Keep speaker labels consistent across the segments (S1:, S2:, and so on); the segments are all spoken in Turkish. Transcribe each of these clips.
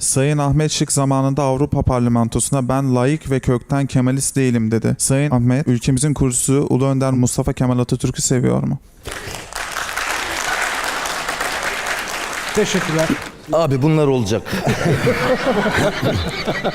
S1: Sayın Ahmet Şık zamanında Avrupa Parlamentosu'na ben layık ve kökten Kemalist değilim dedi. Sayın Ahmet, ülkemizin kurucusu Ulu Önder Mustafa Kemal Atatürk'ü seviyor mu?
S2: Teşekkürler.
S3: Abi bunlar olacak.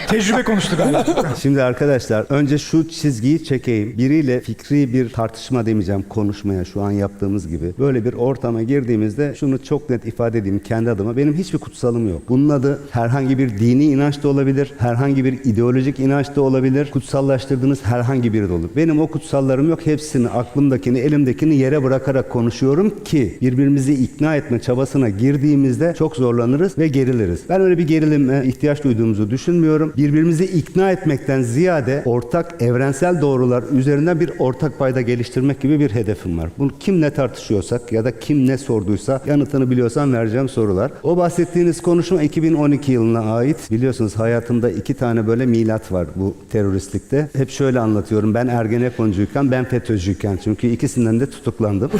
S2: Tecrübe konuştu galiba.
S4: Şimdi arkadaşlar önce şu çizgiyi çekeyim. Biriyle fikri bir tartışma demeyeceğim konuşmaya şu an yaptığımız gibi. Böyle bir ortama girdiğimizde şunu çok net ifade edeyim kendi adıma. Benim hiçbir kutsalım yok. Bunun adı herhangi bir dini inanç da olabilir. Herhangi bir ideolojik inanç da olabilir. Kutsallaştırdığınız herhangi biri de olur. Benim o kutsallarım yok. Hepsini aklımdakini, elimdekini yere bırakarak konuşuyorum ki birbirimizi ikna etme çabasına girdiğimizde çok zorlanırız ve geriliriz. Ben öyle bir gerilime ihtiyaç duyduğumuzu düşünmüyorum. Birbirimizi ikna etmekten ziyade ortak evrensel doğrular üzerinden bir ortak payda geliştirmek gibi bir hedefim var. Bunu kimle tartışıyorsak ya da kim ne sorduysa yanıtını biliyorsam vereceğim sorular. O bahsettiğiniz konuşma 2012 yılına ait. Biliyorsunuz hayatımda iki tane böyle milat var bu teröristlikte. Hep şöyle anlatıyorum. Ben Ergenekoncuyken, ben FETÖ'cüyken. Çünkü ikisinden de tutuklandım.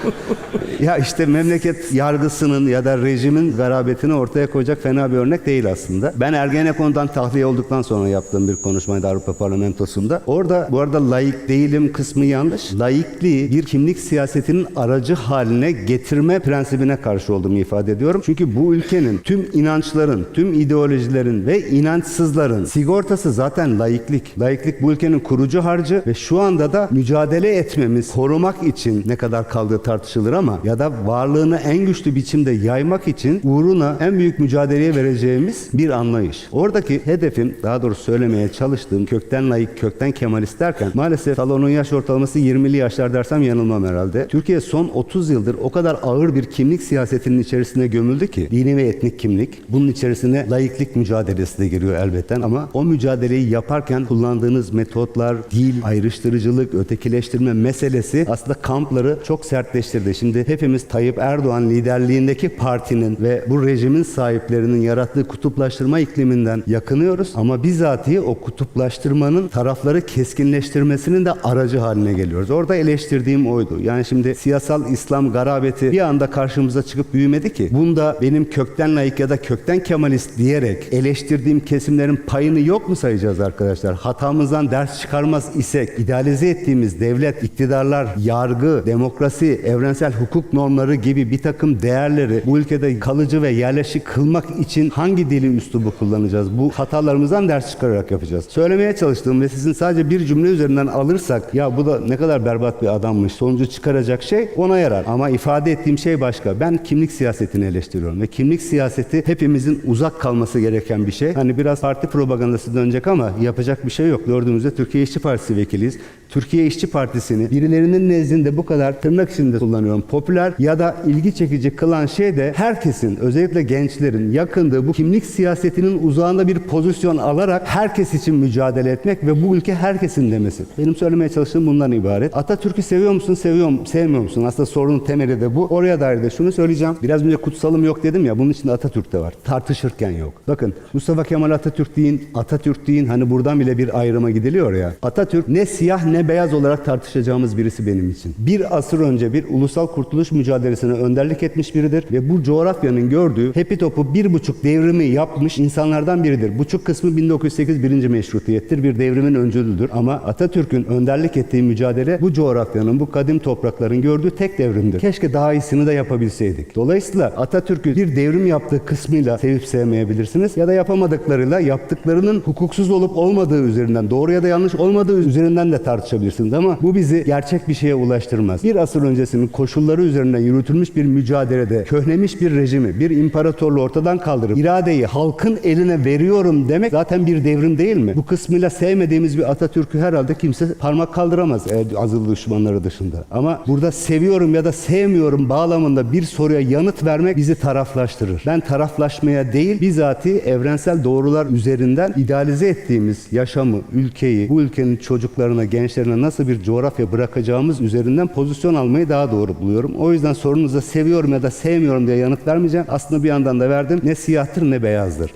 S4: ya işte memleket yargısının ya da rejimin garabetini ortaya koyacak fena bir örnek değil aslında. Ben Ergenekon'dan tahliye olduktan sonra yaptığım bir konuşmaydı Avrupa Parlamentosu'nda. Orada bu arada layık değilim kısmı yanlış. Laikliği bir kimlik siyasetinin aracı haline getirme prensibine karşı olduğumu ifade ediyorum. Çünkü bu ülkenin tüm inançların, tüm ideolojilerin ve inançsızların sigortası zaten laiklik. Laiklik bu ülkenin kurucu harcı ve şu anda da mücadele etmemiz, korumak için ne kadar kaldığı tartışılır ama ya da varlığını en güçlü biçimde yaymak için uğruna en büyük mücadeleye vereceğimiz bir anlayış. Oradaki hedefim, daha doğrusu söylemeye çalıştığım kökten layık, kökten kemalist derken maalesef salonun yaş ortalaması 20'li yaşlar dersem yanılmam herhalde. Türkiye son 30 yıldır o kadar ağır bir kimlik siyasetinin içerisine gömüldü ki dini ve etnik kimlik. Bunun içerisine layıklık mücadelesi de giriyor elbette ama o mücadeleyi yaparken kullandığınız metotlar, dil, ayrıştırıcılık, ötekileştirme meselesi aslında kampları çok sertleştirdi. Şimdi hepimiz Tayyip Erdoğan liderliğindeki partinin ve bu rejimin sahiplerinin yarattığı kutuplaştırma ikliminden yakınıyoruz ama bizatihi o kutuplaştırmanın tarafları keskinleştirmesinin de aracı haline geliyoruz. Orada eleştirdiğim oydu. Yani şimdi siyasal İslam garabeti bir anda karşımıza çıkıp büyümedi ki. Bunda benim kökten layık ya da kökten kemalist diyerek eleştirdiğim kesimlerin payını yok mu sayacağız arkadaşlar? Hatamızdan ders çıkarmaz isek, idealize ettiğimiz devlet, iktidarlar, yargı, demokrasi, evrensel hukuk normları gibi bir takım değerleri bu ülkede kalıcı ve yerleşik kılmak için hangi dili üslubu kullanacağız? Bu hatalarımızdan ders çıkararak yapacağız. Söylemeye çalıştığım ve sizin sadece bir cümle üzerinden alırsak ya bu da ne kadar berbat bir adammış sonucu çıkaracak şey ona yarar. Ama ifade ettiğim şey başka. Ben kimlik siyasetini eleştiriyorum ve kimlik siyaseti hepimizin uzak kalması gereken bir şey. Hani biraz parti propagandası dönecek ama yapacak bir şey yok. Gördüğümüzde Türkiye İşçi Partisi vekiliyiz. Türkiye İşçi Partisi'ni birilerinin nezdinde bu kadar tırnak içinde kullanıyorum. Popüler ya da ilgi çekici kılan şey de herkesin özellikle gençlerin yakındığı bu kimlik siyasetinin uzağında bir pozisyon alarak herkes için mücadele etmek ve bu ülke herkesin demesi. Benim söylemeye çalıştığım bundan ibaret. Atatürk'ü seviyor musun, seviyor mu, sevmiyor musun? Aslında sorunun temeli de bu. Oraya dair de şunu söyleyeceğim. Biraz önce kutsalım yok dedim ya bunun içinde Atatürk de var. Tartışırken yok. Bakın Mustafa Kemal Atatürk deyin, Atatürk deyin hani buradan bile bir ayrıma gidiliyor ya. Atatürk ne siyah ne beyaz olarak tartışacağımız birisi benim için. Bir asır önce bir ulusal kurtuluş mücadelesine önderlik etmiş biridir ve bu coğrafyanın gördüğü hepi topu bir buçuk devrimi yapmış insanlardan biridir. Buçuk kısmı 1908 birinci meşrutiyettir. Bir devrimin öncülüdür. Ama Atatürk'ün önderlik ettiği mücadele bu coğrafyanın, bu kadim toprakların gördüğü tek devrimdir. Keşke daha iyisini de yapabilseydik. Dolayısıyla Atatürk'ü bir devrim yaptığı kısmıyla sevip sevmeyebilirsiniz ya da yapamadıklarıyla yaptıklarının hukuksuz olup olmadığı üzerinden, doğru ya da yanlış olmadığı üzerinden de tartışabilirsiniz ama bu bizi gerçek bir şeye ulaştırmaz. Bir asır öncesinin koşulları üzerinden yürütülmüş bir mücadelede köhnemiş bir rejimi, bir imparatorluğu ortadan kaldırıp iradeyi halkın eline veriyorum demek zaten bir devrim değil mi? Bu kısmıyla sevmediğimiz bir Atatürk'ü herhalde kimse parmak kaldıramaz e, azılı düşmanları dışında. Ama burada seviyorum ya da sevmiyorum bağlamında bir soruya yanıt vermek bizi taraflaştırır. Ben taraflaşmaya değil bizatihi evrensel doğrular üzerinden idealize ettiğimiz yaşamı, ülkeyi, bu ülkenin çocuklarına, gençlerine nasıl bir coğrafya bırakacağımız üzerinden pozisyon almayı daha doğru buluyorum. O yüzden sorunuza seviyorum ya da sevmiyorum diye yanıt vermeyeceğim. Aslında bir yandan da verdim. Ne siyahtır ne beyazdır.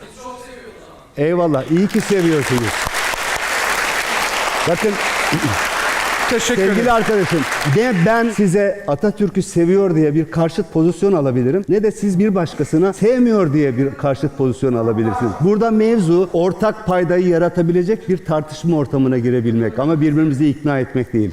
S4: Eyvallah. iyi ki seviyorsunuz. Bakın
S1: teşekkür ederim.
S4: Sevgili arkadaşım, ne ben size Atatürk'ü seviyor diye bir karşıt pozisyon alabilirim, ne de siz bir başkasına sevmiyor diye bir karşıt pozisyon alabilirsiniz. Burada mevzu ortak paydayı yaratabilecek bir tartışma ortamına girebilmek ama birbirimizi ikna etmek değil.